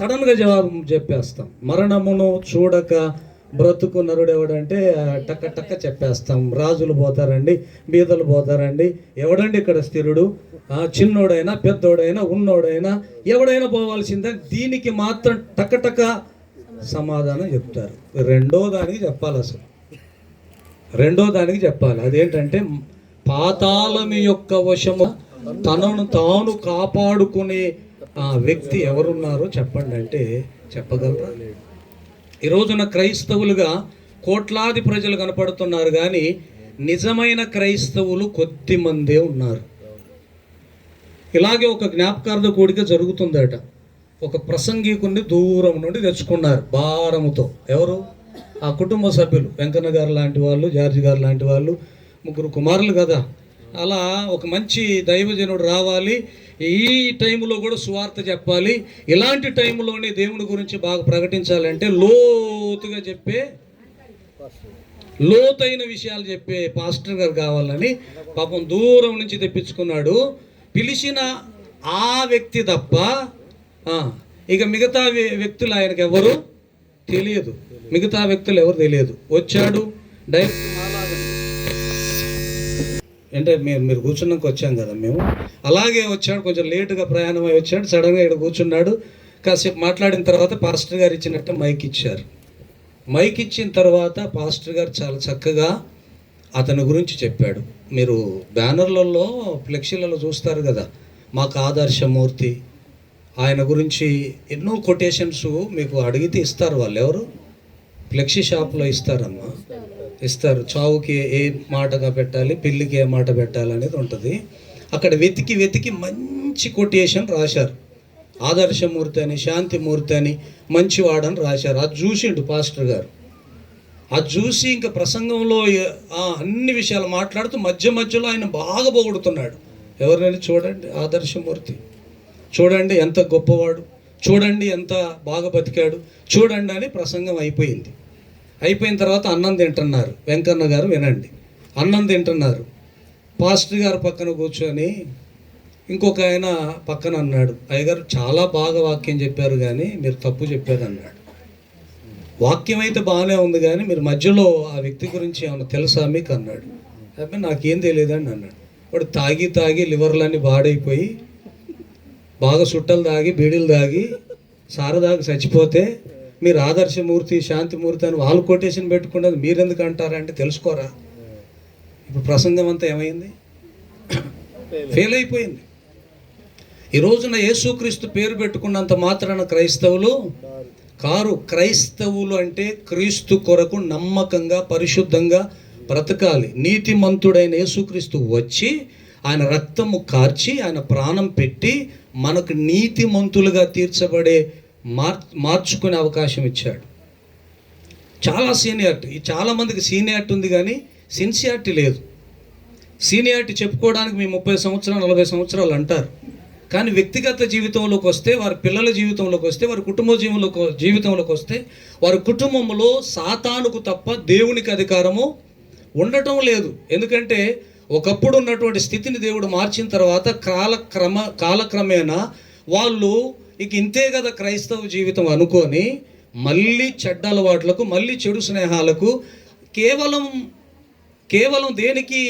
సడన్గా జవాబు చెప్పేస్తాం. మరణమును చూడక బ్రతుకు నరుడు ఎవడంటే టక్క టక్క చెప్పేస్తాం. రాజులు పోతారండి బీదలు పోతారండి. ఎవడండి ఇక్కడ స్థిరుడు? చిన్నోడైనా పెద్దోడైనా ఉన్నోడైనా ఎవడైనా పోవాల్సిందే. దీనికి మాత్రం టక్క టక్క సమాధానం చెప్తారు. రెండో దానికి చెప్పాలి అసలు. రెండో దానికి చెప్పాలి. అదేంటంటే పాతాళం యొక్క వశము తనను తాను కాపాడుకునే ఆ వ్యక్తి ఎవరున్నారో చెప్పండి అంటే చెప్పగలరా? ఈ రోజున క్రైస్తవులుగా కోట్లాది ప్రజలు కనపడుతున్నారు కానీ నిజమైన క్రైస్తవులు కొద్ది మందే ఉన్నారు. ఇలాగే ఒక జ్ఞాపకార్థ కూడిక జరుగుతుందట. ఒక ప్రసంగికుని దూరం నుండి తెచ్చుకున్నారు భారముతో. ఎవరు? ఆ కుటుంబ సభ్యులు. వెంకన్న గారు లాంటి వాళ్ళు జార్జి గారు లాంటి వాళ్ళు ముగ్గురు కుమారులు కదా. అలా ఒక మంచి దైవజనుడు రావాలి. ఈ టైంలో కూడా సువార్త చెప్పాలి. ఇలాంటి టైంలోనే దేవుని గురించి బాగా ప్రకటించాలంటే లోతుగా చెప్పే లోతైన విషయాలు చెప్పే పాస్టర్ గారు కావాలని పాపం దూరం నుంచి తెప్పించుకున్నాడు. పిలిచిన ఆ వ్యక్తి తప్ప ఇక మిగతా వ్యక్తులు ఆయనకు ఎవరు తెలియదు. మిగతా వ్యక్తులు ఎవరు తెలియదు. వచ్చాడు డైరెక్ట్ అంటే మీరు మీరు కూర్చున్నాక వచ్చాం కదా మేము. అలాగే వచ్చాడు కొంచెం లేటుగా ప్రయాణం అయి వచ్చాడు సడన్గా ఇక్కడ కూర్చున్నాడు. కాసేపు మాట్లాడిన తర్వాత పాస్టర్ గారు ఇచ్చినట్టు మైక్ ఇచ్చారు. మైక్ ఇచ్చిన తర్వాత పాస్టర్ గారు చాలా చక్కగా అతని గురించి చెప్పాడు. మీరు బ్యానర్లలో ఫ్లెక్సీలలో చూస్తారు కదా మాకు ఆదర్శమూర్తి ఆయన గురించి ఎన్నో కొటేషన్స్ మీకు అడిగితే ఇస్తారు వాళ్ళు ఎవరు? ఫ్లెక్సీ షాప్లో ఇస్తారమ్మా. ఇస్తారు. చావుకి ఏ మాటగా పెట్టాలి పెళ్ళికి ఏ మాట పెట్టాలి అనేది ఉంటుంది. అక్కడ వెతికి వెతికి మంచి కొటేషన్ రాశారు. ఆదర్శమూర్తి అని శాంతిమూర్తి అని మంచివాడని రాశారు. అది చూసిండు పాస్టర్ గారు. అది చూసి ఇంకా ప్రసంగంలో అన్ని విషయాలు మాట్లాడుతూ మధ్య మధ్యలో ఆయన బాగా పొగుడుతున్నాడు. ఎవరినైనా చూడండి ఆదర్శమూర్తి. చూడండి ఎంత గొప్పవాడు. చూడండి ఎంత బాగా బతికాడు. చూడండి అని ప్రసంగం అయిపోయింది. అయిపోయిన తర్వాత అన్నం తింటున్నారు. వెంకన్న గారు వినండి. అన్నం తింటున్నారు. పాస్టర్ గారు పక్కన కూర్చొని ఇంకొక ఆయన పక్కన అన్నాడు. అయ్యగారు చాలా బాగా వాక్యం చెప్పారు కానీ మీరు తప్పు చెప్పారు అన్నాడు వాక్యం అయితే బాగానే ఉంది కానీ మీరు మధ్యలో ఆ వ్యక్తి గురించి ఏమైనా తెలుసా మీకు అన్నాడు. అబ్బాయి నాకేం తెలియదండి అన్నాడు. వాడు తాగి తాగి లివర్లన్నీ బాడైపోయి బాగా సుట్టలు తాగి బీడీలు తాగి సారదాకి చచ్చిపోతే మీరు ఆదర్శమూర్తి శాంతిమూర్తి అని వాళ్ళు కొటేషన్ పెట్టుకున్నది మీరెందుకు అంటారంటే తెలుసుకోరా? ఇప్పుడు ప్రసంగం అంతా ఏమైంది? ఫెయిల్ అయిపోయింది. ఈ రోజున యేసుక్రీస్తు పేరు పెట్టుకున్నంత మాత్రాన క్రైస్తవులు కారు క్రైస్తవులు అంటే క్రీస్తు కొరకు నమ్మకంగా పరిశుద్ధంగా బ్రతకాలి. నీతిమంతుడైన యేసుక్రీస్తు వచ్చి ఆయన రక్తము కార్చి ఆయన ప్రాణం పెట్టి మనకు నీతిమంతులుగా తీర్చబడే మార్ మార్చుకునే అవకాశం ఇచ్చాడు. చాలా సీనియారిటీ చాలామందికి సీనియారిటీ ఉంది కానీ సిన్సియారిటీ లేదు. సీనియారిటీ చెప్పుకోవడానికి మీ ముప్పై సంవత్సరాలు నలభై సంవత్సరాలు అంటారు. కానీ వ్యక్తిగత జీవితంలోకి వస్తే వారి పిల్లల జీవితంలోకి వస్తే వారి కుటుంబ జీవంలోకి జీవితంలోకి వస్తే వారి కుటుంబంలో సాతానుకు తప్ప దేవునికి అధికారము ఉండటం లేదు. ఎందుకంటే ఒకప్పుడు ఉన్నటువంటి స్థితిని దేవుడు మార్చిన తర్వాత కాలక్రమ కాలక్రమేణా వాళ్ళు ఇక ఇంతే కదా క్రైస్తవ జీవితం అనుకొని మళ్ళీ చెడ్డ అలవాట్లకు మళ్ళీ చెడు స్నేహాలకు కేవలం కేవలం దేనికి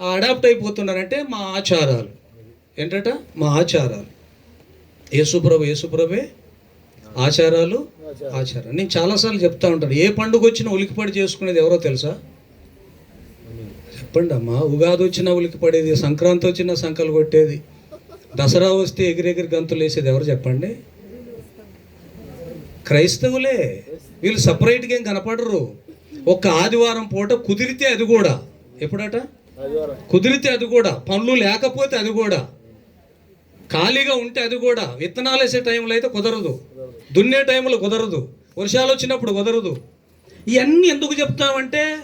అడాప్ట్ అయిపోతున్నారంటే మా ఆచారాలు. ఏంటట? మా ఆచారాలు. యేసుప్రభు యేసుప్రభే ఆచారాలు ఆచారాలు. నేను చాలాసార్లు చెప్తా ఉంటాను. ఏ పండుగ వచ్చినా ఉలికిపడి చేసుకునేది ఎవరో తెలుసా? చెప్పండి అమ్మా ఉగాది వచ్చినా ఉలికిపడేది సంక్రాంతి వచ్చినా సంకలు కొట్టేది. దసరా వస్తే ఎగిరెగిరి గంతులు వేసేది ఎవరు చెప్పండి? క్రైస్తవులే. వీళ్ళు సపరేట్గా ఏం కనపడరు. ఒక్క ఆదివారం పూట కుదిరితే అది కూడా. ఎప్పుడట? కుదిరితే అది కూడా. పనులు లేకపోతే అది కూడా. ఖాళీగా ఉంటే అది కూడా. విత్తనాలు వేసే టైంలో అయితే కుదరదు. దున్నే టైంలో కుదరదు. వర్షాలు వచ్చినప్పుడు కుదరదు. ఇవన్నీ ఎందుకు చెప్తామంటే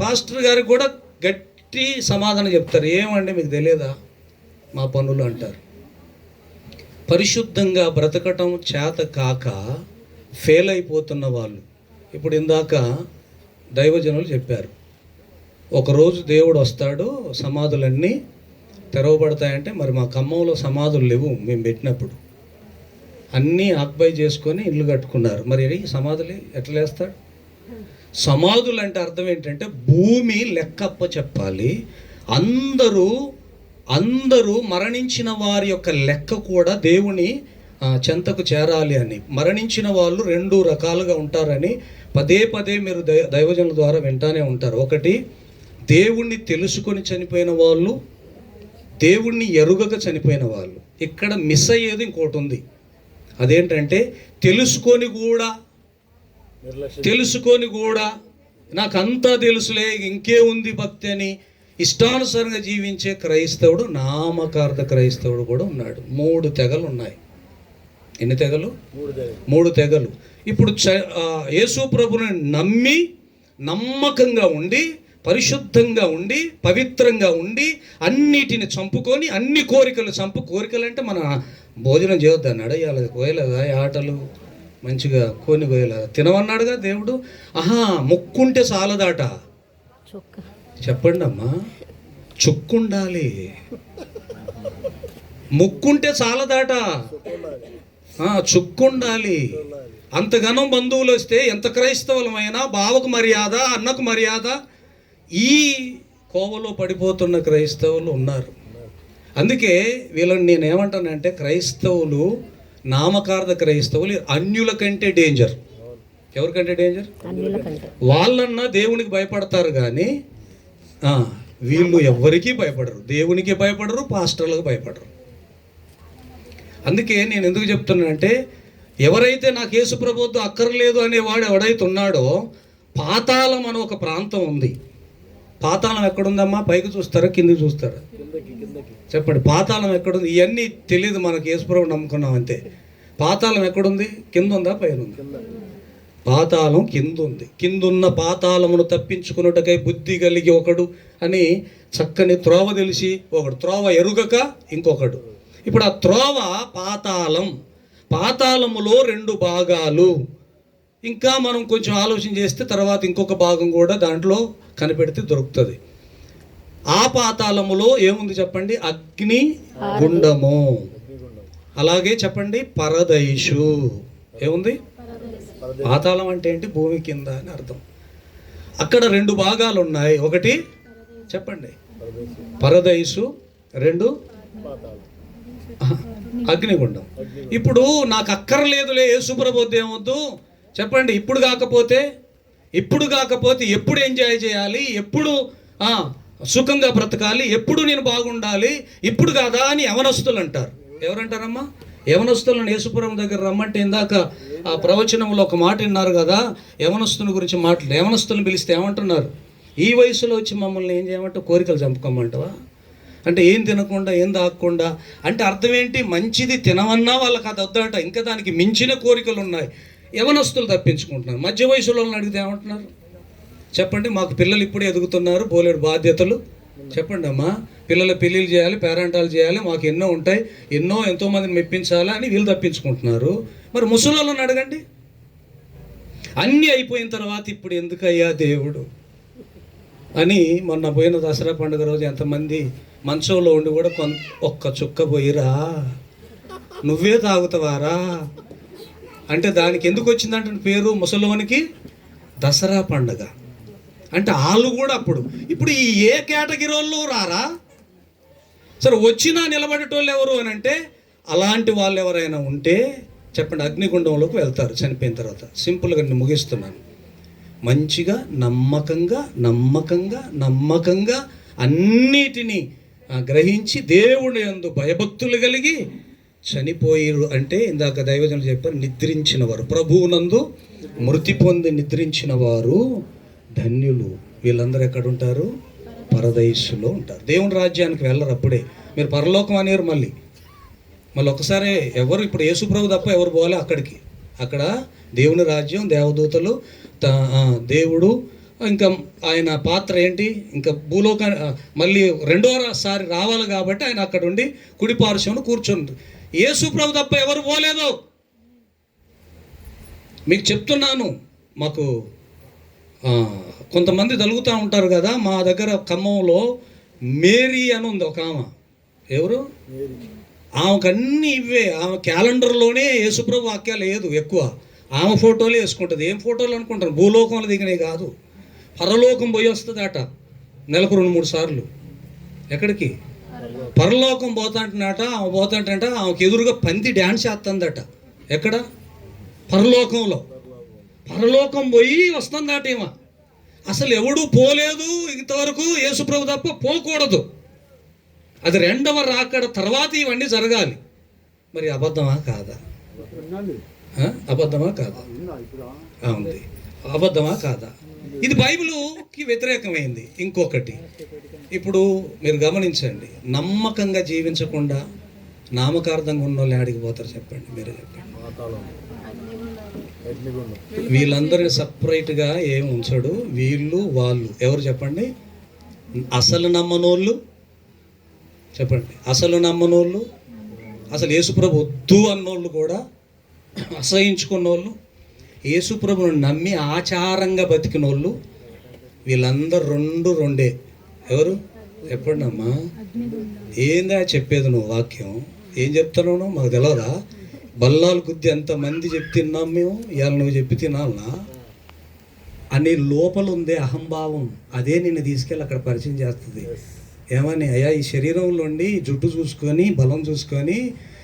పాస్టర్ గారికి కూడా గట్టి సమాధానం చెప్తారు. ఏమండి మీకు తెలియదా? మా పనులు అంటారు. పరిశుద్ధంగా బ్రతకటం చేత కాక ఫెయిల్ అయిపోతున్న వాళ్ళు. ఇప్పుడు ఇందాక దైవజనులు చెప్పారు ఒకరోజు దేవుడు వస్తాడు సమాధులన్నీ తెరవబడతాయంటే మరి మా ఖమ్మంలో సమాధులు లేవు మేము పెట్టినప్పుడు. అన్నీ ఆక్బై చేసుకొని ఇల్లు కట్టుకున్నారు. మరి ఈ సమాధులు ఎట్లా వేస్తాడు సమాధులు అంటే అర్థం ఏంటంటే భూమి లెక్కప్ప చెప్పాలి. అందరూ అందరూ మరణించిన వారి యొక్క లెక్క కూడా దేవుని చెంతకు చేరాలి అని. మరణించిన వాళ్ళు రెండు రకాలుగా ఉంటారని పదే పదే మీరు దైవజనుల ద్వారా వింటానే ఉంటారు. ఒకటి దేవుణ్ణి తెలుసుకొని చనిపోయిన వాళ్ళు దేవుణ్ణి ఎరుగక చనిపోయిన వాళ్ళు. ఇక్కడ మిస్ అయ్యేది ఇంకోటి ఉంది. అదేంటంటే తెలుసుకొని కూడా తెలుసుకొని కూడా నాకు అంతా తెలుసులే ఇంకే ఉంది భక్తి అని ఇష్టానుసారంగా జీవించే క్రైస్తవుడు నామకార్థ క్రైస్తవుడు కూడా ఉన్నాడు. మూడు తెగలు ఉన్నాయి ఎన్ని తెగలు? మూడు తెగలు. ఇప్పుడు యేసు ప్రభుని నమ్మి నమ్మకంగా ఉండి పరిశుద్ధంగా ఉండి పవిత్రంగా ఉండి అన్నిటిని చంపుకొని అన్ని కోరికలు చంపు కోరికలు అంటే మన భోజనం చేయొద్దని అడగాలి కోయలేదా? ఈ ఆటలు మంచిగా కోని కోయలేదా తినవన్నాడుగా దేవుడు? ఆహా ముక్కుంటే చాలదాట చెప్పండి అమ్మా. చుక్కుండాలి. ముక్కుంటే చాలదాట. చుక్కుండాలి. అంతగానం బంధువులు వస్తే ఎంత క్రైస్తవులమైనా బావకు మర్యాద అన్నకు మర్యాద ఈ కోవలో పడిపోతున్న క్రైస్తవులు ఉన్నారు. అందుకే వీళ్ళని నేను ఏమంటానంటే క్రైస్తవులు నామకార్థ క్రైస్తవులు అన్యుల కంటే డేంజర్. ఎవరికంటే డేంజర్? వాళ్ళన్నా దేవునికి భయపడతారు కానీ వీళ్ళు ఎవ్వరికీ భయపడరు. దేవునికి భయపడరు పాస్టర్లకు భయపడరు. అందుకే నేను ఎందుకు చెప్తున్నానంటే ఎవరైతే నాకు యేసు ప్రభుత్వం అక్కర్లేదు అనేవాడు ఎవడైతే ఉన్నాడో పాతాళం అని ఒక ప్రాంతం ఉంది. పాతాళం ఎక్కడుందమ్మా? పైకి చూస్తారా? కిందికి చూస్తారా? చెప్పండి పాతాళం ఎక్కడుంది? ఇవన్నీ తెలియదు మనకి యేసుప్రభు నమ్ముకున్నాం అంతే పాతాళం ఎక్కడుంది? కింద ఉందా పైన ఉందా పాతాళం కిందుంది. కిందున్న పాతాళమును తప్పించుకున్నటకై బుద్ధి కలిగి ఒకడు అని చక్కని త్రోవ తెలిసి ఒకడు త్రోవ ఎరుగక ఇంకొకడు. ఇప్పుడు ఆ త్రోవ పాతాళం. పాతాళములో రెండు భాగాలు. ఇంకా మనం కొంచెం ఆలోచన చేస్తే తర్వాత ఇంకొక భాగం కూడా దాంట్లో కనిపెడితే దొరుకుతుంది. ఆ పాతాళములో ఏముంది చెప్పండి? అగ్ని గుండము. అలాగే చెప్పండి పరదైషు. ఏముంది? పాతాళం అంటే ఏంటి? భూమి కింద అని అర్థం. అక్కడ రెండు భాగాలు ఉన్నాయి ఒకటి చెప్పండి. పరదైసు రెండు అగ్నిగుండం. ఇప్పుడు నాకు అక్కర్లేదులే యేసుప్రబోధ్ ఏమొద్దు. చెప్పండి ఇప్పుడు కాకపోతే? ఇప్పుడు కాకపోతే ఎప్పుడు ఎంజాయ్ చేయాలి? ఎప్పుడు సుఖంగా బ్రతకాలి? ఎప్పుడు నేను బాగుండాలి? ఇప్పుడు కాదా అని యవనస్తులు అంటారు. ఎవరంటారమ్మా? యవనస్తులను యేసుపురం దగ్గర రమ్మంటే ఇందాక ఆ ప్రవచనంలో ఒక మాట విన్నారు కదా యవనస్తుని గురించి మాటలు యవనస్తులను పిలిస్తే ఏమంటున్నారు? ఈ వయసులో వచ్చి మమ్మల్ని ఏం చేయమంటే కోరికలు చంపుకోమంటావా? అంటే ఏం తినకుండా ఏం తాగకుండా? అంటే అర్థం ఏంటి? మంచిది తినమన్నా వాళ్ళకి అది వద్దట. ఇంకా దానికి మించిన కోరికలు ఉన్నాయి. యవనస్తులు తప్పించుకుంటున్నారు. మధ్య వయసులో వాళ్ళని అడిగితే ఏమంటున్నారు? చెప్పండి మాకు పిల్లలు ఇప్పుడే ఎదుగుతున్నారు బోలేడు బాధ్యతలు. చెప్పండి. అమ్మా పిల్లల పెళ్ళిళ్ళు చేయాలి పేరెంటాలు చేయాలి మాకు ఎన్నో ఉంటాయి ఎన్నో ఎంతో మందిని మెప్పించాలి అని వీళ్ళు తప్పించుకుంటున్నారు. మరి ముసలోళ్ళని అడగండి. అన్నీ అయిపోయిన తర్వాత ఇప్పుడు ఎందుకయ్యా దేవుడు? అని మొన్న పోయిన దసరా పండుగ రోజు ఎంతమంది మంచంలో ఉండి కూడా కొన్ ఒక్క చుక్క పోయిరా? నువ్వే తాగుతావారా? అంటే దానికి ఎందుకు వచ్చిందంటే పేరు ముసలోనికి దసరా పండుగ. అంటే వాళ్ళు కూడా అప్పుడు. ఇప్పుడు ఈ ఏ కేటగిరీ వాళ్ళు రారా? సరే వచ్చినా నిలబడేటోళ్ళు ఎవరు అని అంటే అలాంటి వాళ్ళు ఎవరైనా ఉంటే చెప్పండి అగ్నిగుండంలోకి వెళ్తారు చనిపోయిన తర్వాత. సింపుల్గా నేను ముగిస్తున్నాను. మంచిగా నమ్మకంగా నమ్మకంగా నమ్మకంగా అన్నిటినీ గ్రహించి దేవుని యందు భయభక్తులు కలిగి చనిపోయిరు అంటే ఇందాక దైవజనులు చెప్పారు నిద్రించిన వారు ప్రభువునందు మృతి పొంది నిద్రించిన వారు ధన్యులు. వీళ్ళందరూ ఎక్కడ ఉంటారు పరదైస్సులో ఉంటారు. దేవుని రాజ్యానికి వెళ్ళరు అప్పుడే. మీరు పరలోకం అనేరు మళ్ళీ. మళ్ళీ ఒకసారి ఎవరు ఇప్పుడు యేసుప్రభు తప్ప ఎవరు పోవాలి అక్కడికి. అక్కడ దేవుని రాజ్యం దేవదూతలు దేవుడు ఇంకా ఆయన పాత్ర ఏంటి? ఇంకా భూలోక మళ్ళీ రెండోసారి రావాలి కాబట్టి ఆయన అక్కడ ఉండి కుడి పార్శ్వంలో కూర్చుంది యేసుప్రభు తప్ప ఎవరు పోలేదు. మీకు చెప్తున్నాను మాకు కొంతమంది తలుగుతూ ఉంటారు కదా మా దగ్గర ఖమ్మంలో మేరీ అని ఉంది ఒక ఆమె. ఎవరు? ఆమెకన్నీ ఇవే. ఆమె క్యాలెండర్లోనే యేసుప్రభు వాక్యాలు లేదు ఎక్కువ. ఆమె ఫోటోలు వేసుకుంటుంది. ఏం ఫోటోలు అనుకుంటారు? భూలోకంలో దిగినవి కాదు. పరలోకం పోయి వస్తుందట. నెలకు రెండు మూడు సార్లు. ఎక్కడికి? పరలోకం పోతాంటనట ఆమె పోతాంటంట ఆమెకు ఎదురుగా పంది డ్యాన్స్ చేస్తుందట. ఎక్కడ? పరలోకంలో. పరలోకం పోయి వస్తుందట ఈమె అసలు ఎవడు పోలేదు ఇంతవరకు యేసుప్రభు తప్ప పోకూడదు. అది రెండవ రాకడ తర్వాత ఇవన్నీ జరగాలి. మరి అబద్ధమా కాదా? అబద్ధమా కాదా? ఉంది అబద్ధమా కాదా? ఇది బైబిల్కి వ్యతిరేకమైంది. ఇంకొకటి. ఇప్పుడు మీరు గమనించండి. నమ్మకంగా జీవించకుండా నామకార్థంగా ఉన్న వాళ్ళు ఆడికి పోతారు చెప్పండి. మీరే చెప్పండి. వీళ్ళందరిని సపరేట్గా ఏం ఉంచడు. వీళ్ళు వాళ్ళు. ఎవరు చెప్పండి? అసలు నమ్మనోళ్ళు? చెప్పండి. అసలు నమ్మనోళ్ళు? అసలు యేసుప్రభు వద్దు అన్నోళ్ళు కూడా? అసహించుకున్న వాళ్ళు యేసుప్రభును నమ్మి ఆచారంగా బతికిన వాళ్ళు వీళ్ళందరూ రెండు రెండే. ఎవరు? చెప్పండి అమ్మా ఏందా చెప్పేది నువ్వు వాక్యం? ఏం చెప్తున్నావు? మాకు తెలియదా బల్లాలు గుద్ది ఎంతమంది చెప్పి తిన్నాం మేము ఇవాళ నువ్వు చెప్పి తినాలనా? అని లోపల ఉందే అహంభావం. అదే నిన్ను తీసుకెళ్ళి అక్కడ పరిచయం చేస్తుంది. ఏమని అయ్యా ఈ శరీరంలోండి జుట్టు చూసుకొని బలం చూసుకొని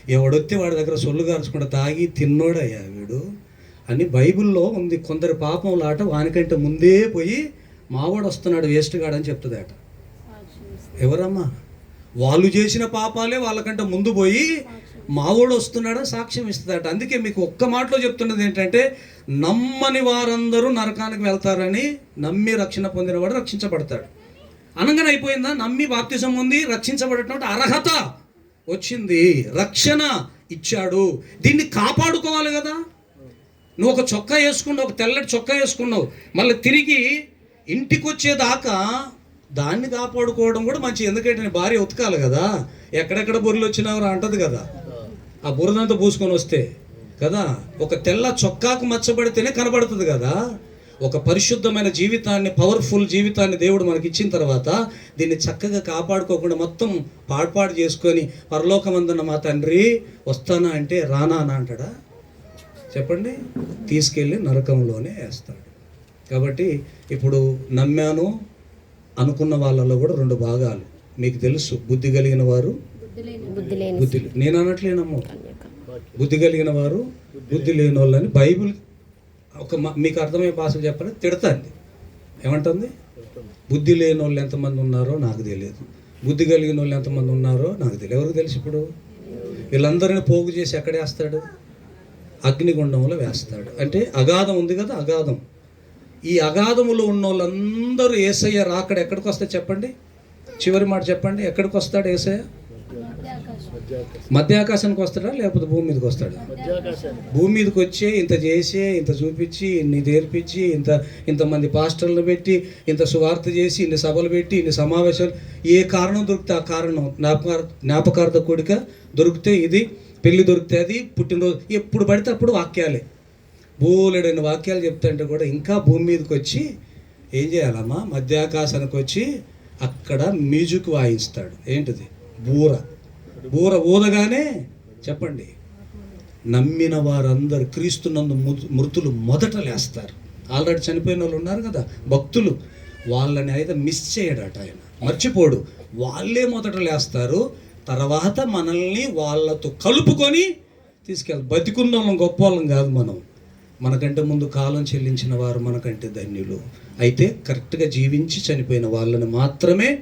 ఎవడొస్తే వాడి దగ్గర సొల్లు గార్చుకుంటా తాగి తిన్నోడయ్యా వీడు అని బైబిల్లో ఉంది. కొందరి పాపం లాట వానికంటే ముందే పోయి మావాడు వస్తున్నాడు వేస్ట్ గాడని చెప్తుందట ఎవరమ్మా? వాళ్ళు చేసిన పాపాలే వాళ్ళకంటే ముందు పోయి మావోడు వస్తున్నాడా? సాక్ష్యం ఇస్తుందట. అందుకే మీకు ఒక్క మాటలో చెప్తున్నది ఏంటంటే నమ్మని వారందరూ నరకానికి వెళ్తారని నమ్మి రక్షణ పొందినవాడు రక్షించబడతాడు. అనగానే అయిపోయిందా? నమ్మి బాప్తిజం ఉంది రక్షించబడటం అర్హత వచ్చింది. రక్షణ ఇచ్చాడు. దీన్ని కాపాడుకోవాలి కదా. నువ్వు ఒక చొక్కా వేసుకున్నావు ఒక తెల్లటి చొక్కా వేసుకున్నావు. మళ్ళీ తిరిగి ఇంటికి వచ్చేదాకా దాన్ని కాపాడుకోవడం కూడా మంచి ఎందుకంటే నీ భార్య ఉతకాలి కదా. ఎక్కడెక్కడ బొర్రెలు వచ్చినావు అంటది కదా. ఆ బురదంతా పూసుకొని వస్తే కదా? ఒక తెల్ల చొక్కాకు మచ్చబడితేనే కనబడుతుంది కదా? ఒక పరిశుద్ధమైన జీవితాన్ని పవర్ఫుల్ జీవితాన్ని దేవుడు మనకి ఇచ్చిన తర్వాత దీన్ని చక్కగా కాపాడుకోకుండా మొత్తం పాడ్పాడు చేసుకొని పరలోకమందున్న మా తండ్రి వస్తానా అంటే రానా అని అంటాడా? చెప్పండి. తీసుకెళ్ళి నరకంలోనే వేస్తాడు. కాబట్టి ఇప్పుడు నమ్మాను అనుకున్న వాళ్ళలో కూడా రెండు భాగాలు. మీకు తెలుసు బుద్ధి కలిగిన వారు బుద్ధి లేని బుద్ధి లే- నేను అనట్లేనమ్మో. బుద్ధి కలిగిన వారు బుద్ధి లేని వాళ్ళని బైబిల్ ఒక మ- మీకు అర్థమయ్యే భాషలు చెప్పాలి తిడతాంది. ఏమంటుంది? బుద్ధి లేని వాళ్ళు ఎంతమంది ఉన్నారో నాకు తెలియదు. బుద్ధి కలిగిన వాళ్ళు ఎంతమంది ఉన్నారో నాకు తెలియదు. ఎవరికి తెలుసు ఇప్పుడు? వీళ్ళందరిని పోగు చేసి ఎక్కడ వేస్తాడు? అగ్నిగుండంలో వేస్తాడు. అంటే అగాధం ఉంది కదా అగాధం. ఈ అగాధములో ఉన్న వాళ్ళందరూ ఏసయ్య రాకడ ఎక్కడికి వస్తే చెప్పండి? చివరి మాట చెప్పండి. ఎక్కడికి వస్తాడు ఏసయ్య? మధ్య ఆకాశానికి వస్తాడా లేకపోతే భూమి మీదకి వస్తాడా? భూమి మీదకి వచ్చి ఇంత చేసి ఇంత చూపించి ఇన్ని నేర్పించి ఇంత ఇంతమంది పాస్టర్లను పెట్టి ఇంత సువార్త చేసి ఇన్ని సభలు పెట్టి ఇన్ని సమావేశాలు. ఏ కారణం దొరికితే ఆ కారణం జ్ఞాపకార్ జ్ఞాపకార్థ కోడిక దొరికితే ఇది పెళ్ళి దొరికితే అది పుట్టినరోజు. ఎప్పుడు పడితే అప్పుడు వాక్యాలే. బోలెడైన వాక్యాలు చెప్తుంటే కూడా ఇంకా భూమి మీదకి వచ్చి ఏం చేయాలమ్మా? మధ్యాకాశానికి వచ్చి అక్కడ మ్యూజిక్ వాయిస్తాడు. ఏంటిది? బూర. బూర ఊదగానే చెప్పండి. నమ్మిన వారందరు క్రీస్తునందు మృ- మృతులు మొదట లేస్తారు. ఆల్రెడీ చనిపోయిన వాళ్ళు ఉన్నారు కదా భక్తులు. వాళ్ళని అయితే మిస్ చేయడట ఆయన. మర్చిపోడు. వాళ్ళే మొదట లేస్తారు. తర్వాత మనల్ని వాళ్ళతో కలుపుకొని తీసుకెళ్ళి బతికున్న వాళ్ళం గొప్ప వాళ్ళం కాదు మనం. మనకంటే ముందు కాలం చెల్లించిన వారు మనకంటే ధన్యులు. అయితే కరెక్ట్గా జీవించి చనిపోయిన వాళ్ళని మాత్రమే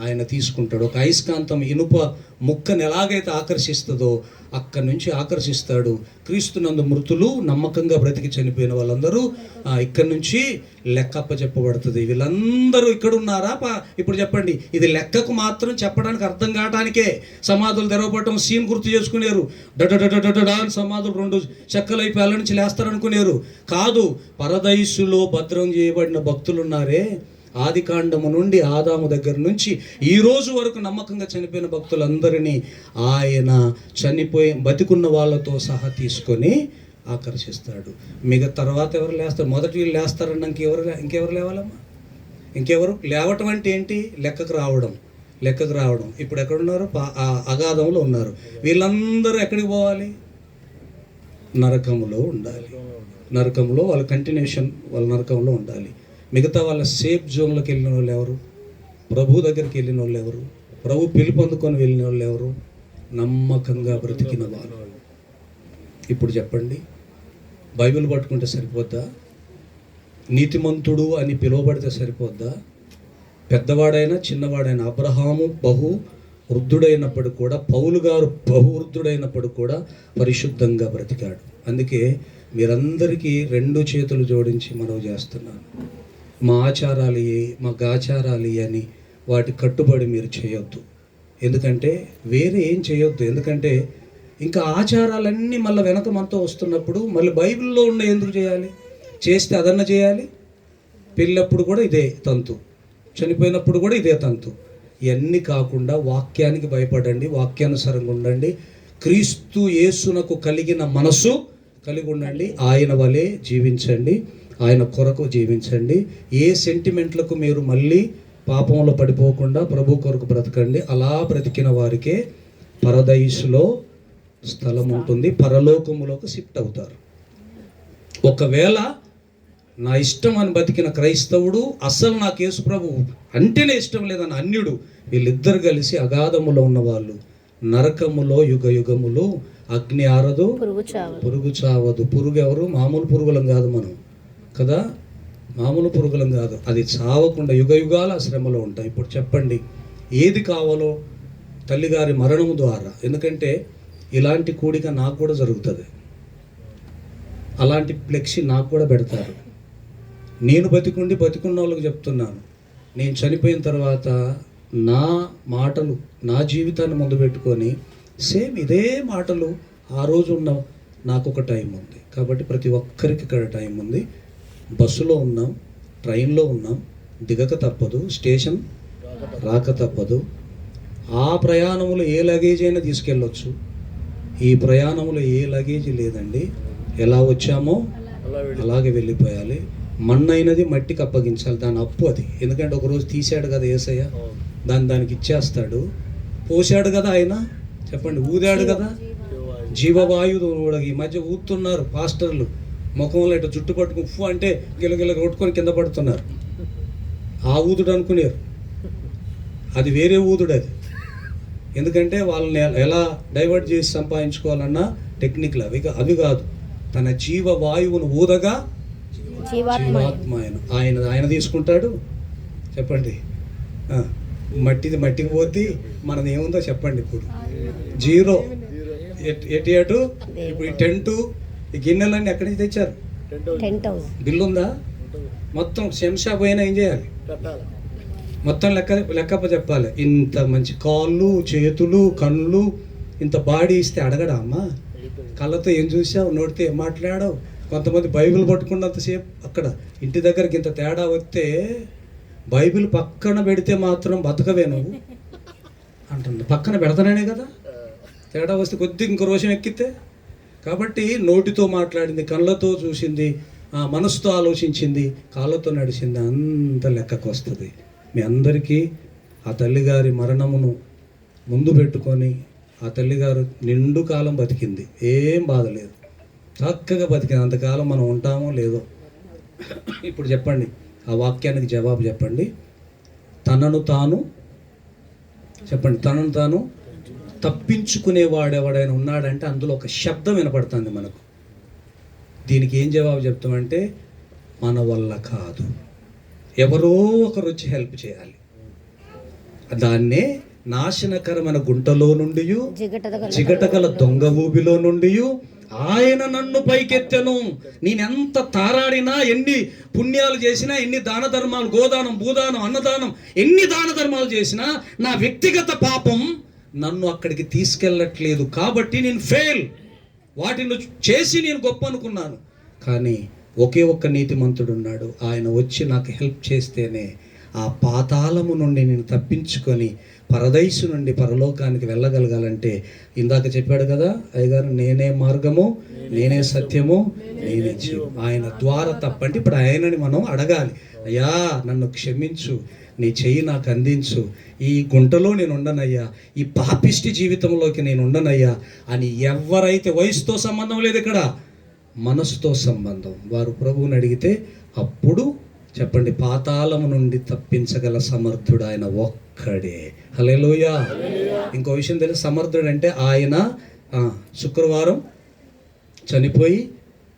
ఆయన తీసుకుంటాడు. ఒక అయస్కాంతం ఇనుప ముక్కను ఎలాగైతే ఆకర్షిస్తుందో అక్కడి నుంచి ఆకర్షిస్తాడు. క్రీస్తునందు మృతులు నమ్మకంగా బ్రతికి చనిపోయిన వాళ్ళందరూ ఇక్కడి నుంచి లెక్కప్ప చెప్పబడుతుంది. వీళ్ళందరూ ఇక్కడ ఉన్నారా పా- ఇప్పుడు చెప్పండి. ఇది లెక్కకు మాత్రం చెప్పడానికి అర్థం కావడానికే సమాధులు తెరవబడటం సీన్ గుర్తు చేసుకునేరు. డడడడడడా అని సమాధులు రెండు చెక్కలైపు వెళ్ళ నుంచి లేస్తారనుకునేరు. కాదు పరదైసులో భద్రం చేయబడిన భక్తులు ఉన్నారే ఆది కాండము నుండి ఆదాము దగ్గర నుంచి ఈ రోజు వరకు నమ్మకంగా చనిపోయిన భక్తులందరినీ ఆయన చనిపోయి బతికున్న వాళ్ళతో సహా తీసుకొని ఆకర్షిస్తాడు మిగతా తర్వాత ఎవరు లేస్తారు? మొదటి వీళ్ళు లేస్తారన్న ఇంకెవరు లే- ఇంకెవరు లేవాలమ్మా? ఇంకెవరు? లేవటం అంటే ఏంటి? లెక్కకు రావడం. లెక్కకు రావడం. ఇప్పుడు ఎక్కడున్నారు పా- అగాధంలో ఉన్నారు. వీళ్ళందరూ ఎక్కడికి పోవాలి? నరకంలో ఉండాలి. నరకంలో వాళ్ళ కంటిన్యూషన్ వాళ్ళ నరకంలో ఉండాలి. మిగతా వాళ్ళ సేఫ్ జోన్లోకి వెళ్ళిన వాళ్ళు ఎవరు? ప్రభు దగ్గరికి వెళ్ళిన వాళ్ళు ఎవరు? ప్రభు పిలుపు అందుకొని వెళ్ళిన వాళ్ళు ఎవరు? నమ్మకంగా బ్రతికిన వాళ్ళు. ఇప్పుడు చెప్పండి. బైబిల్ పట్టుకుంటే సరిపోద్దా? నీతిమంతుడు అని పిలువబడితే సరిపోద్దా? పెద్దవాడైనా చిన్నవాడైనా అబ్రహాము బహు వృద్ధుడైనప్పుడు కూడా పౌలు గారు బహు వృద్ధుడైనప్పుడు కూడా పరిశుద్ధంగా బ్రతికాడు. అందుకే మీరందరికీ రెండు చేతులు జోడించి మనవి చేస్తున్నాను. మా ఆచారాలు ఏ మా గాచారాలు అని వాటి కట్టుబడి మీరు చేయొద్దు. ఎందుకంటే వేరే ఏం చేయొద్దు. ఎందుకంటే ఇంకా ఆచారాలన్నీ మళ్ళీ వెనక మనతో వస్తున్నప్పుడు మళ్ళీ బైబిల్లో ఉన్న ఎందుకు చేయాలి? చేస్తే అదన్న చేయాలి? పెళ్ళప్పుడు కూడా ఇదే తంతు. చనిపోయినప్పుడు కూడా ఇదే తంతు. ఇవన్నీ కాకుండా వాక్యానికి భయపడండి వాక్యానుసారంగా ఉండండి. క్రీస్తు యేసునకు కలిగిన మనసు కలిగి ఉండండి. ఆయన వలె జీవించండి. ఆయన కొరకు జీవించండి. ఏ సెంటిమెంట్లకు మీరు మళ్ళీ పాపంలో పడిపోకుండా ప్రభు కొరకు బ్రతకండి అలా బ్రతికిన వారికే పరదైసులో స్థలం ఉంటుంది. పరలోకములోకి షిఫ్ట్ అవుతారు. ఒకవేళ నా ఇష్టం అని బతికిన క్రైస్తవుడు అసలు నాకు యేసు ప్రభు అంటేనే ఇష్టం లేదని అన్యుడు వీళ్ళిద్దరు కలిసి అగాధములో ఉన్నవాళ్ళు నరకములో యుగ యుగములు అగ్ని ఆరదు పురుగు చావదు. పురుగు చావదు. పురుగు ఎవరు? మామూలు పురుగులం కాదు మనం. కదా? మామూలు పురుగులం కాదు. అది చావకుండా యుగ యుగాల శ్రమలో ఉంటాయి ఇప్పుడు చెప్పండి ఏది కావాలో తల్లిగారి మరణము ద్వారా. ఎందుకంటే ఇలాంటి కూడిక నాకు కూడా జరుగుతుంది. అలాంటి ఫ్లెక్సీ నాకు కూడా పెడతారు. నేను బతికుండి బతికున్న వాళ్ళకి చెప్తున్నాను. నేను చనిపోయిన తర్వాత నా మాటలు నా జీవితాన్ని ముందు పెట్టుకొని సేమ్ ఇదే మాటలు ఆ రోజు ఉన్న నాకు ఒక టైం ఉంది. కాబట్టి ప్రతి ఒక్కరికి ఇక్కడ టైం ఉంది. బస్సులో ఉన్నాం ట్రైన్లో ఉన్నాం దిగక తప్పదు స్టేషన్ రాక తప్పదు. ఆ ప్రయాణంలో ఏ లగేజ్ అయినా తీసుకెళ్ళొచ్చు. ఈ ప్రయాణంలో ఏ లగేజ్ లేదండి. ఎలా వచ్చామో అలాగే వెళ్ళిపోయాలి. మన్నైనది మట్టికి అప్పగించాలి. దాని అప్పు అది. ఎందుకంటే ఒకరోజు తీసాడు కదా ఏసయ్య. దాన్ని దానికి ఇచ్చేస్తాడు. పోసాడు కదా ఆయన. చెప్పండి ఊదాడు కదా? జీవవాయువు కూడా ఈ మధ్య ఊతున్నారు పాస్టర్లు. ముఖంలో ఇట్లా జుట్టు పట్టుకుని ఉఫ్ అంటే గిలగిల కొట్టుకొని కింద పడుతున్నారు. ఆ ఊదుడు అనుకునేరు. అది వేరే ఊదుడు అది. ఎందుకంటే వాళ్ళని ఎలా డైవర్ట్ చేసి సంపాదించుకోవాలన్న టెక్నిక్లు అవి అవి కాదు. తన జీవ వాయువును ఊదగా జీవాత్మ ఆయన ఆయన ఆయన తీసుకుంటాడు. చెప్పండి. ఆ, మట్టిది మట్టికి పోతే మనది ఏముందో చెప్పండి ఇప్పుడు. జీరో. ఎట్- ఇప్పుడు ఈ టెంటు ఈ గిన్నెలన్నీ ఎక్కడి నుంచి తెచ్చారు? Tent house. బిల్లు ఉందా మొత్తం శంషా పోయినా ఏం చేయాలి? మొత్తం లెక్క లెక్కప్ప చెప్పాలి. ఇంత మంచి కాళ్ళు చేతులు కళ్ళు ఇంత బాడీ ఇస్తే అడగడా అమ్మా? కళ్ళతో ఏం చూసావు? నోటితో ఏం మాట్లాడావు? కొంతమంది బైబిల్ పట్టుకున్నంతసేపు అక్కడ ఇంటి దగ్గరికి ఇంత తేడా వస్తే బైబిల్ పక్కన పెడితే మాత్రం బతకవే నువ్వు? అంటుంది. పక్కన పెడతానే కదా? తేడా వస్తే కొద్దిగా ఇంకో రోషం ఎక్కితే? కాబట్టి నోటితో మాట్లాడింది కళ్ళతో చూసింది ఆ మనసుతో ఆలోచించింది కాళ్ళతో నడిచింది అంత లెక్కకు వస్తుంది. మీ అందరికీ ఆ తల్లిగారి మరణమును ముందు పెట్టుకొని ఆ తల్లిగారు నిండు కాలం బతికింది. ఏం బాధ లేదు. చక్కగా బతికింది. అంతకాలం మనం ఉంటామో లేదో. ఇప్పుడు చెప్పండి. ఆ వాక్యానికి జవాబు చెప్పండి. తనను తాను చెప్పండి. తనను తాను తప్పించుకునేవాడు ఎవడైనా ఉన్నాడంటే అందులో ఒక శబ్దం వినపడుతుంది మనకు. దీనికి ఏం జవాబు చెప్తామంటే మన వల్ల కాదు. ఎవరో ఒకరు వచ్చి హెల్ప్ చేయాలి. దాన్నే నాశనకరమైన గుంటలో నుండి చిగటగల దొంగ ఊబిలో నుండి ఆయన నన్ను పైకెత్తెను. నేనెంత తారాడినా ఎన్ని పుణ్యాలు చేసినా ఎన్ని దాన ధర్మాలు గోదానం భూదానం అన్నదానం ఎన్ని దాన ధర్మాలు చేసినా నా వ్యక్తిగత పాపం నన్ను అక్కడికి తీసుకెళ్ళట్లేదు. కాబట్టి నేను ఫెయిల్ వాటిని చేసి నేను గొప్ప అనుకున్నాను. కానీ ఒకే ఒక్క నీతిమంతుడు ఉన్నాడు. ఆయన వచ్చి నాకు హెల్ప్ చేస్తేనే ఆ పాతాళము నుండి నేను తప్పించుకొని పరదైసు నుండి పరలోకానికి వెళ్ళగలగాలంటే ఇందాక చెప్పాడు కదా అయ్యగారు నేనే మార్గము నేనే సత్యము నేనే జీవం. ఆయన ద్వారా తప్పంటే ఇప్పుడు ఆయనని మనం అడగాలి. అయ్యా నన్ను క్షమించు. నీ చెయ్యి నాకు అందించు. ఈ గుంటలో నేను ఉండనయ్యా ఈ పాపిష్టి జీవితంలోకి నేను ఉండనయ్యా అని ఎవరైతే వయసుతో సంబంధం లేదు ఇక్కడ మనసుతో సంబంధం. వారు ప్రభువుని అడిగితే అప్పుడు చెప్పండి పాతాళము నుండి తప్పించగల సమర్థుడు ఆయన ఒక్కడే. హలేలోయ ఇంకో విషయం తెలియదు సమర్థుడు అంటే ఆయన శుక్రవారం చనిపోయి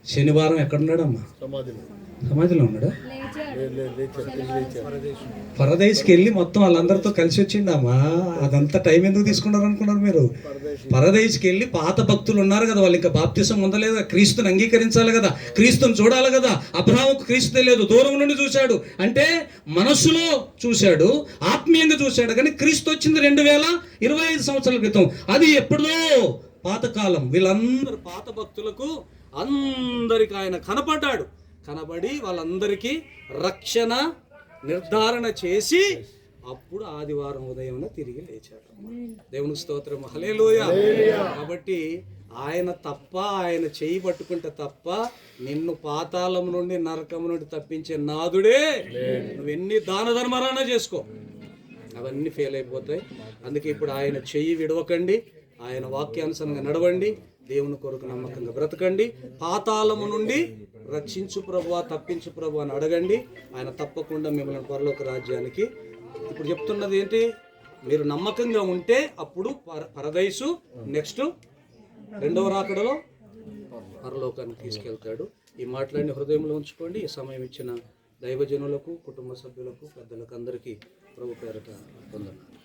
శనివారం ఎక్కడున్నాడమ్మా? సమాధిలో ఉన్నాడా? పరదేశ్కి వెళ్ళి మొత్తం వాళ్ళందరితో కలిసి వచ్చిండమ్మా అదంతా టైం ఎందుకు తీసుకున్నారు అనుకున్నారు మీరు? పరదేశ్కి వెళ్ళి పాత భక్తులు ఉన్నారు కదా వాళ్ళు ఇంకా బాప్తిసం ఉండలేదు కదా, క్రీస్తుని అంగీకరించాలి కదా క్రీస్తుని చూడాలి కదా. అబ్రాహంకు క్రీస్తు తెలియదు దూరం నుండి చూశాడు. అంటే మనస్సులో చూశాడు ఆత్మీయంగా చూశాడు కానీ క్రీస్తు వచ్చింది రెండు వేల ఇరవై ఐదు సంవత్సరాల క్రితం. అది ఎప్పుడో పాతకాలం. వీళ్ళందరూ పాత భక్తులకు అందరికి ఆయన కనపడ్డాడు. కనబడి వాళ్ళందరికీ రక్షణ నిర్ధారణ చేసి అప్పుడు ఆదివారం ఉదయం తిరిగి లేచాడు దేవునికి స్తోత్రం హలేలోయ కాబట్టి ఆయన తప్ప ఆయన చేయి పట్టుకుంటే తప్ప నిన్ను పాతాళం నుండి నరకం నుండి తప్పించే నాదుడే. నువ్వు ఎన్ని దాన ధర్మాలన్నా చేసుకో? అవన్నీ ఫెయిల్ అయిపోతాయి. అందుకే ఇప్పుడు ఆయన చెయ్యి విడవకండి. ఆయన వాక్యానుసారంగా నడవండి. దేవుని కొరకు నమ్మకంగా బ్రతకండి. పాతాళము నుండి రక్షించు ప్రభు తప్పించు ప్రభు అని అడగండి. ఆయన తప్పకుండా మిమ్మల్ని పరలోక రాజ్యానికి ఇప్పుడు చెప్తున్నది ఏంటి? మీరు నమ్మకంగా ఉంటే అప్పుడు పర పరదైసు నెక్స్ట్ రెండవ రాకడలో పరలోకానికి తీసుకెళ్తాడు. ఈ మాటలన్నీ హృదయంలో ఉంచుకోండి. ఈ సమయం ఇచ్చిన దైవజనులకు కుటుంబ సభ్యులకు పెద్దలకు అందరికీ ప్రభు పేరట పొందన్నారు